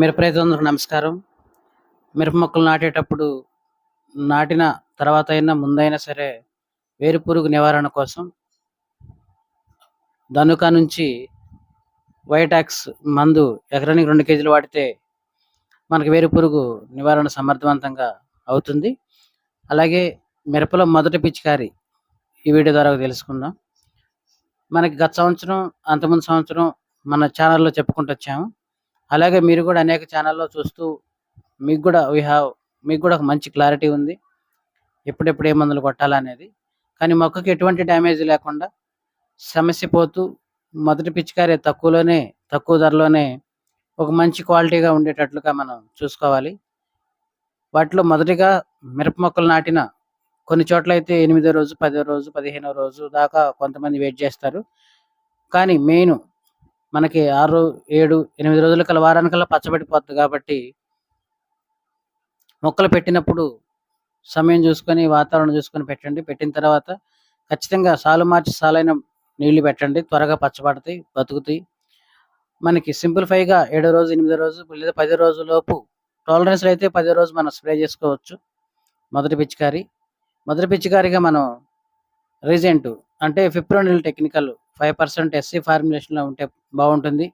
మిరప రైతులందరూ నమస్కారం. మిరప మొక్కలు నాటేటప్పుడు నాటిన తర్వాత అయినా ముందైనా సరే వేరు పురుగు నివారణ కోసం ధనుక నుంచి వైటాక్స్ మందు ఎకరానికి రెండు కేజీలు వాడితే మనకి వేరు పురుగు నివారణ సమర్థవంతంగా అవుతుంది. అలాగే మిరపలో మొదటి పిచికారి ఈ వీడియో ద్వారా తెలుసుకుందాం. మనకి గత సంవత్సరం అంతకుముందు సంవత్సరం మన ఛానల్లో చెప్పుకుంటూ వచ్చాము. అలాగే మీరు కూడా అనేక ఛానల్లో చూస్తూ మీకు కూడా వీ హ్యావ్ మీకు కూడా ఒక మంచి క్లారిటీ ఉంది. ఎప్పుడెప్పుడు ఏ మందులు కొట్టాలనేది. కానీ మొక్కకి ఎటువంటి డ్యామేజ్ లేకుండా సమస్య పోతూ మొదటి పిచికారి తక్కువలోనే తక్కువ ధరలోనే ఒక మంచి క్వాలిటీగా ఉండేటట్లుగా మనం చూసుకోవాలి. వాటిలో మొదటిగా మిరప మొక్కలు నాటిన కొన్ని చోట్ల అయితే ఎనిమిదో రోజు పదో రోజు పదిహేనో రోజు దాకా కొంతమంది వెయిట్ చేస్తారు. కానీ మెయిన్ మనకి ఆరు ఏడు ఎనిమిది రోజుల కల్లా వారానికల్లా పచ్చబడిపోతుంది కాబట్టి మొక్కలు పెట్టినప్పుడు సమయం చూసుకొని వాతావరణం చూసుకొని పెట్టండి. పెట్టిన తర్వాత ఖచ్చితంగా సాలు మార్చి సాలైన నీళ్ళు పెట్టండి. త్వరగా పచ్చబడతాయి బతుకుతాయి. మనకి సింప్లిఫైగా ఏడో రోజు ఎనిమిదో రోజు లేదా పది రోజులలోపు లోపు అయితే పది రోజు మనం స్ప్రే చేసుకోవచ్చు. మొదటి పిచికారి మొదటి పిచికారిగా మనం రీజెంట్ అంటే fipronil technical five percent SC ఫార్ములేషన్లో ఉంటే బాగుంటుంది.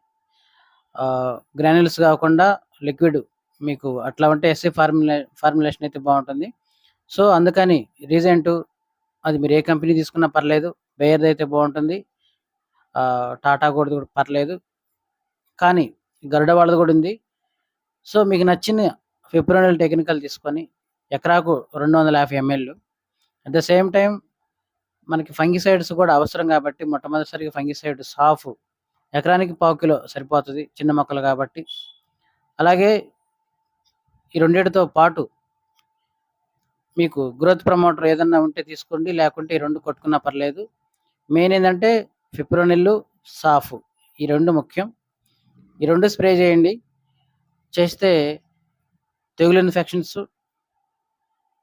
గ్రాన్యుల్స్ కాకుండా లిక్విడ్ మీకు అట్లా ఉంటే ఎస్సీ ఫార్ములే ఫార్ములేషన్ అయితే బాగుంటుంది. సో అందుకని రీజెంట్ అది మీరు ఏ కంపెనీ తీసుకున్నా పర్లేదు బేయర్ది అయితే బాగుంటుంది. టాటా కూడా కూడా పర్లేదు. కానీ గరుడ వాళ్ళది కూడా ఉంది. సో మీకు నచ్చిన ఫిబ్రవరి టెక్నికల్ తీసుకొని ఎకరాకు రెండు వందల యాభై ML at the same time మనకి ఫంగిసైడ్స్ కూడా అవసరం కాబట్టి మొట్టమొదటిసారిగా ఫంగిసైడ్ సాఫ్. ఎకరానికి పావు కిలో సరిపోతుంది చిన్న మొక్కలు కాబట్టి. అలాగే ఈ రెండింటితో పాటు మీకు గ్రోత్ ప్రమోటర్ ఏదన్నా ఉంటే తీసుకోండి లేకుంటే ఈ రెండు కొట్టుకున్నా పర్లేదు. మెయిన్ ఏంటంటే ఫిప్రోనిల్లు సాఫ్ ఈ రెండు ముఖ్యం. ఈ రెండు స్ప్రే చేయండి. చేస్తే తెగులు ఇన్ఫెక్షన్స్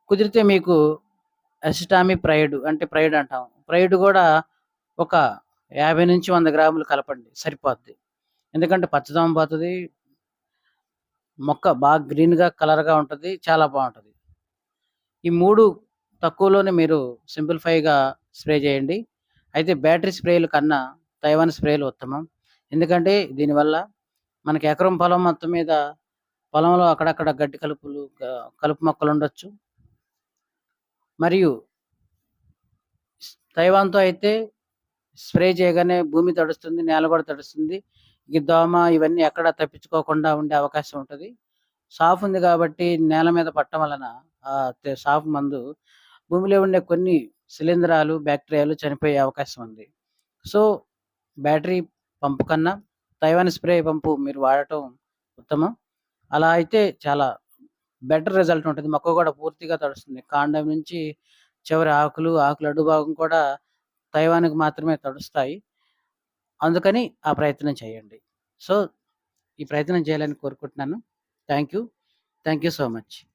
కుదిరితే మీకు అసిటామి ప్రైడ్ అంటే ప్రైడ్ అంటాం. ప్రైడ్ కూడా ఒక యాభై నుంచి వంద గ్రాములు కలపండి సరిపోద్ది. ఎందుకంటే పచ్చదనం పోతుంది మొక్క బాగా గ్రీన్గా కలర్గా ఉంటుంది చాలా బాగుంటుంది. ఈ మూడు తక్కువలోనే మీరు సింప్లిఫైగా స్ప్రే చేయండి. అయితే బ్యాటరీ స్ప్రేలు కన్నా తైవాన్ స్ప్రేలు ఉత్తమం. ఎందుకంటే దీనివల్ల మనకి ఎకరం పొలం మొత్తం మీద పొలంలో అక్కడక్కడ గడ్డి కలుపులు కలుపు మొక్కలు ఉండొచ్చు. మరియు తైవాన్తో అయితే స్ప్రే చేయగానే భూమి తడుస్తుంది నేల కూడా తడుస్తుంది. ఈ దోమ ఇవన్నీ ఎక్కడ తప్పించుకోకుండా ఉండే అవకాశం ఉంటుంది. సాఫ్ ఉంది కాబట్టి నేల మీద పట్టడం వలన ఆ సాఫ్ మందు భూమిలో ఉండే కొన్ని శిలీంధ్రాలు బ్యాక్టీరియాలు చనిపోయే అవకాశం ఉంది. సో బ్యాటరీ పంపు కన్నా తైవాన్ స్ప్రే పంపు మీరు వాడటం ఉత్తమం. అలా అయితే చాలా బెటర్ రిజల్ట్ ఉంటుంది. మొక్క కూడా పూర్తిగా తడుస్తుంది. కాండం నుంచి చివరి ఆకులు ఆకులు అడ్డు భాగం కూడా తైవానికి మాత్రమే తడుస్తాయి. అందుకని ఆ ప్రయత్నం చేయండి. సో ఈ ప్రయత్నం చేయాలని కోరుకుంటున్నాను. Thank you thank you so much.